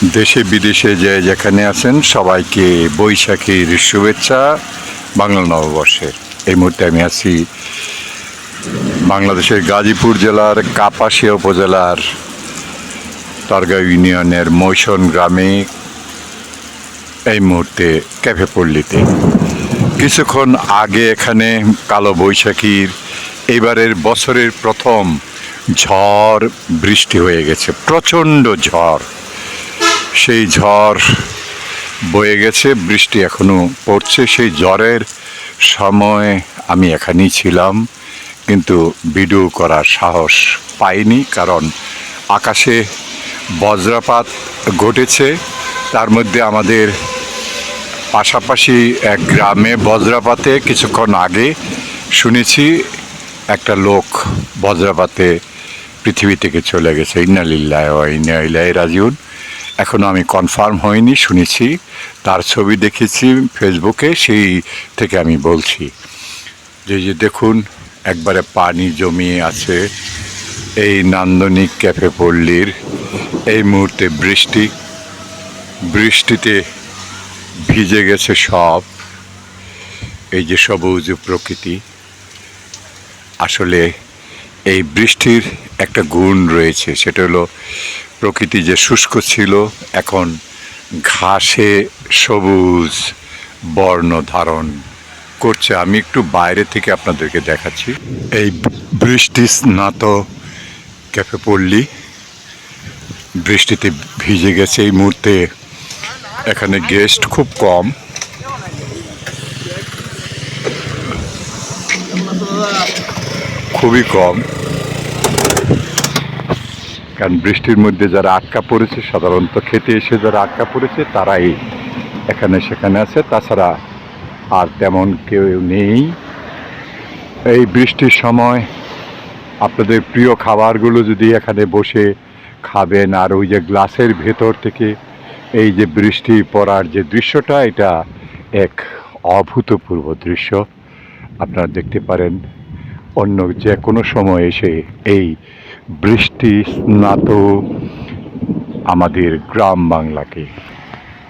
দেশে বিদেশে যে যেখানে আছেন, সবাইকে বৈশাখীর শুভেচ্ছা বাংলা নববর্ষের এই মুহূর্তে আমি আছি বাংলাদেশের গাজীপুর জেলার কাপাসিয়া উপজেলার তরগাঁও ইউনিয়নের মৈশন গ্রামে এই মুহূর্তে ক্যাফে পল্লীতে। কিছুক্ষণ আগে এখানে কালো বৈশাখীর এবারের বছরের প্রথম ঝড় বৃষ্টি হয়ে গেছে, প্রচণ্ড ঝড়। সেই ঝড় বয়ে গেছে, বৃষ্টি এখনও পড়ছে। সেই ঝড়ের সময় আমি এখানেই ছিলাম, কিন্তু ভিডিও করার সাহস পাইনি, কারণ আকাশে বজ্রপাত ঘটেছে। তার মধ্যে আমাদের পাশাপাশি এক গ্রামে বজ্রপাতে কিছুক্ষণ আগে শুনেছি, একটা লোক বজ্রপাতে পৃথিবী থেকে চলে গেছে। ইন্নালিল্লাহ ইন্নাইল্লাহ রাজিউন। এখনও আমি কনফার্ম হয়নি, শুনেছি। তার ছবি দেখেছি ফেসবুকে সেই থেকে আমি বলছি। যে যে, দেখুন, একবারে পানি জমিয়ে আছে এই নান্দনিক ক্যাফে পল্লীর। এই মুহূর্তে বৃষ্টি, বৃষ্টিতে ভিজে গেছে সব। এই যে সবুজ প্রকৃতি। আসলে এই বৃষ্টির একটা গুণ রয়েছে, সেটা হলো প্রকৃতি যে শুষ্ক ছিল, এখন ঘাসে সবুজ বর্ণ ধারণ করছে। আমি একটু বাইরে থেকে আপনাদেরকে দেখাচ্ছি। এই বৃষ্টি স্নাত ক্যাফে পল্লী, বৃষ্টিতে ভিজে গেছে এই মুহূর্তে। এখানে গেস্ট খুব কম। খুবই কম। কারণ বৃষ্টির মধ্যে যারা আটকা পড়েছে, সাধারণত খেতে এসে যারা আটকা পড়েছে, তারাই এখানে সেখানে আছে। তাছাড়া আর তেমন কেউ নেই। এই বৃষ্টির সময় আপনাদের প্রিয় খাবারগুলো যদি এখানে বসে খাবেন, আর ওই যে গ্লাসের ভেতর থেকে এই যে বৃষ্টি পড়ার যে দৃশ্যটা, এটা এক অভূতপূর্ব দৃশ্য। আপনারা দেখতে পারেন, অন্য যে কোনো সময় এসে এই বৃষ্টি স্নাত আমাদের গ্রাম বাংলাকে।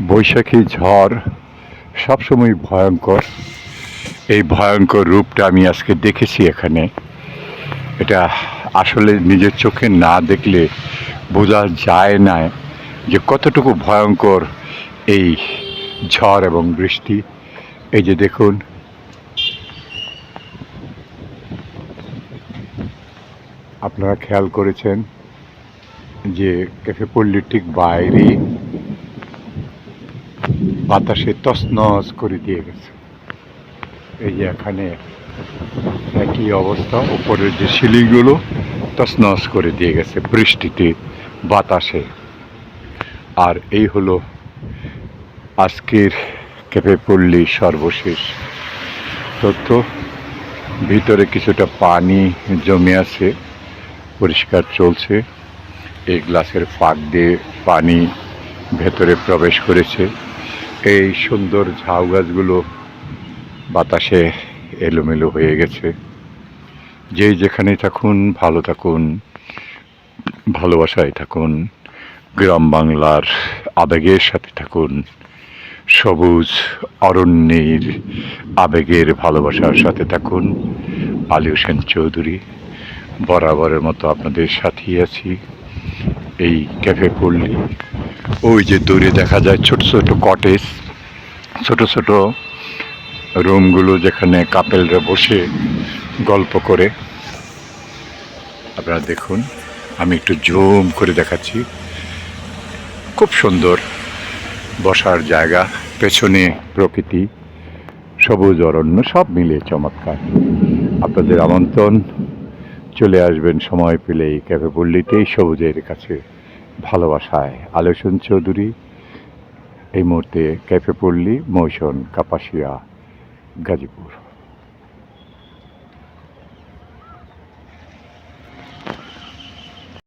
বৈশাখী ঝড় সবসময় ভয়ঙ্কর। এই ভয়ঙ্কর রূপটা আমি আজকে দেখেছি এখানে। এটা আসলে নিজের চোখে না দেখলে বোঝা যায় না যে কতটুকু ভয়ঙ্কর এই ঝড় এবং বৃষ্টি। এই যে দেখুন আপনারা খেয়াল করেছেন যে ক্যাফে পল্লীর ঠিক বাইরে বাতাসে তসনস করে দিয়ে গেছে। এই যে এখানে একই অবস্থা, উপরের যে সিলিংগুলো তসনস করে দিয়ে গেছে বৃষ্টিতে, বাতাসে। আর এই হলো আজকের ক্যাফে পল্লী সর্বশেষ তথ্য। ভিতরে কিছুটা পানি জমে আছে। পরিষ্কার চলছে। এই গ্লাসের ফাঁক দিয়ে পানি ভেতরে প্রবেশ করেছে। এই সুন্দর ঝাউ গাছগুলো বাতাসে এলোমেলো হয়ে গেছে। যেই যেখানে থাকুন, ভালো থাকুন, ভালোবাসায় থাকুন, গ্রাম বাংলার আবেগের সাথে থাকুন, সবুজ অরণ্যের আবেগের ভালোবাসার সাথে থাকুন। আলী হোসেন চৌধুরী বরাবরের মতো আপনাদের সাথেই আছি এই ক্যাফে পল্লী। ওই যে দূরে দেখা যায় ছোট ছোট কটেজ ছোট ছোট রুমগুলো যেখানে কাপেলরা বসে গল্প করে। আপনারা দেখুন, আমি একটু জুম করে দেখাচ্ছি। খুব সুন্দর বসার জায়গা, পেছনে প্রকৃতি, সবুজ অরণ্য, সব মিলে চমৎকার। আপনাদের আমন্ত্রণ চলে আসবেন সময় পেলেই ক্যাফে পল্লীতেই সবুজের কাছে ভালোবাসায়। আলোচন চৌধুরী, এই মুহূর্তে ক্যাফে পল্লী মৌসুম কাপাসিয়া, গাজীপুর।